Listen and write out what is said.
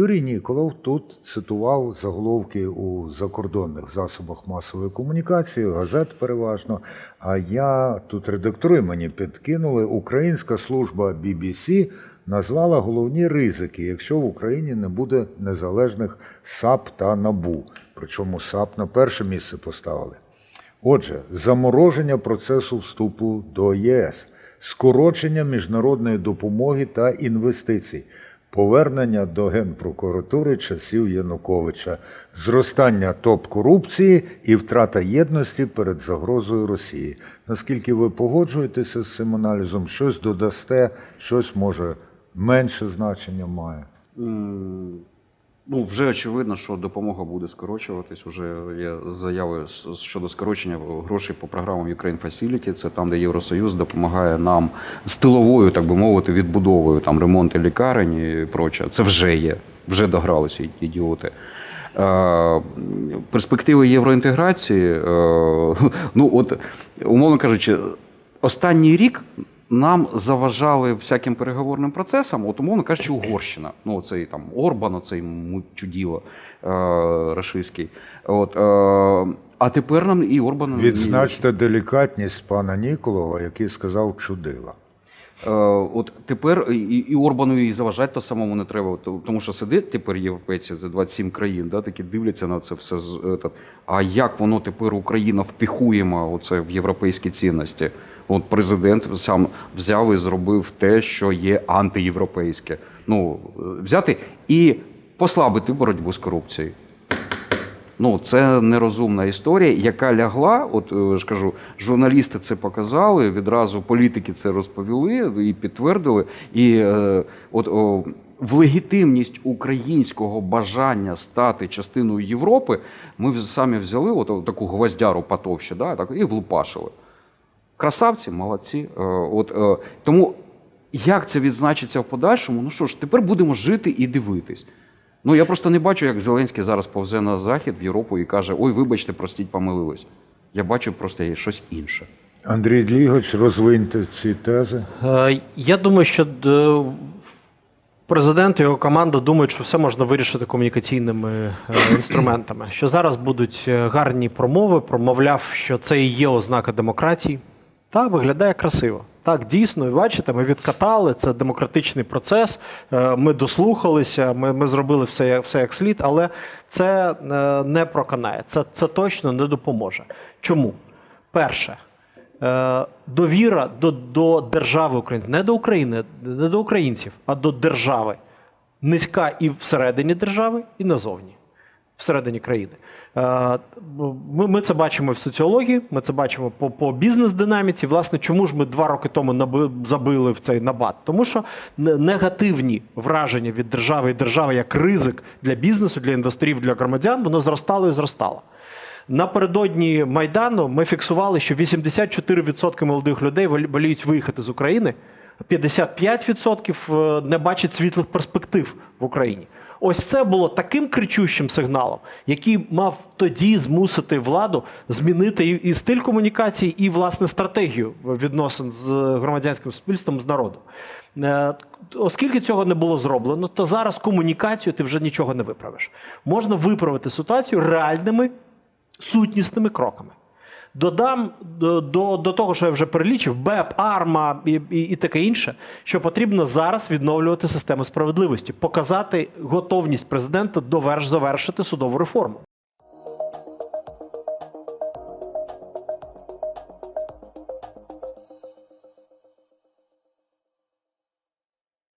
Юрій Ніколов тут цитував заголовки у закордонних засобах масової комунікації, газет переважно. А я тут редактори мені підкинули. Українська служба BBC назвала головні ризики, якщо в Україні не буде незалежних САП та НАБУ. Причому САП на перше місце поставили. Отже, замороження процесу вступу до ЄС, скорочення міжнародної допомоги та інвестицій, повернення до Генпрокуратури часів Януковича, зростання топ-корупції і втрата єдності перед загрозою Росії. Наскільки ви погоджуєтеся з цим аналізом, щось додасте, щось може менше значення має? Ну, вже очевидно, що допомога буде скорочуватись. Уже є заяви щодо скорочення грошей по програмам Ukraine Facility. Це там, де Євросоюз допомагає нам з тиловою, так би мовити, відбудовою, там ремонти лікарень і проче. Це вже є, вже догралися ідіоти. Е, перспективи євроінтеграції, е, ну от, умовно кажучи, останній рік нам заважали всяким переговорним процесам, от умовно кажучи, Угорщина. Ну, цей там Орбан, оцей чуділо е, рашистський. От, е, а тепер нам і Орбан. Відзначте делікатність пана Ніколова, який сказав чудила. Е, от тепер і, і Орбану і заважати то самому не треба, тому що сидить тепер європейці, це 27 країн, да, такі дивляться на це все. е, А як воно тепер Україна впіхуємо оце в європейські цінності? От президент сам взяв і зробив те, що є антиєвропейське. Ну, е, взяти і послабити боротьбу з корупцією. Ну, це нерозумна історія, яка лягла. От е, ж кажу, журналісти це показали, відразу політики це розповіли і підтвердили. І е, от о, в легітимність українського бажання стати частиною Європи ми самі взяли от, о, таку гвоздяру потовще, да, так, і влупашили. Красавці, молодці. Е, От, е, тому як це відзначиться в подальшому? Ну що ж, тепер будемо жити і дивитись. Ну я просто не бачу, як Зеленський зараз повзе на захід в Європу і каже: Ой, вибачте, простіть, помилились. Я бачу просто є щось інше. Андрій Длігович, розвиньте ці тези. Е, Я думаю, що президент і його команда думають, що все можна вирішити комунікаційними інструментами. Що зараз будуть гарні промови, промовляв, що це і є ознака демократії. Та виглядає красиво. Так, дійсно, бачите, ми відкатали, це демократичний процес. е, Ми дослухалися, ми, ми зробили все, все як слід, але це е, не проканає. Це, це точно не допоможе. Чому? Перше, е, довіра до, до держави України, не до України, не до українців, а до держави. Низька і всередині держави, і назовні, всередині країни. Е, Ми, це бачимо в соціології, ми це бачимо по, по бізнес-динаміці. Власне, чому ж ми два роки тому забили в цей набат? Тому що негативні враження від держави і держави як ризик для бізнесу, для інвесторів, для громадян, воно зростало і зростало. Напередодні Майдану ми фіксували, що 84% молодих людей воліють виїхати з України, 55% е, не бачать світлих перспектив в Україні. Ось це було таким кричущим сигналом, який мав тоді змусити владу змінити і, стиль комунікації, і власне стратегію відносин з громадянським суспільством з народом. Е, Оскільки цього не було зроблено, то зараз комунікацію ти вже нічого не виправиш. Можна виправити ситуацію реальними сутнісними кроками. Додам до, до, того, що я вже перелічив, БЕП, АРМА і, і, і таке інше, що потрібно зараз відновлювати систему справедливості, показати готовність президента доверш завершити судову реформу.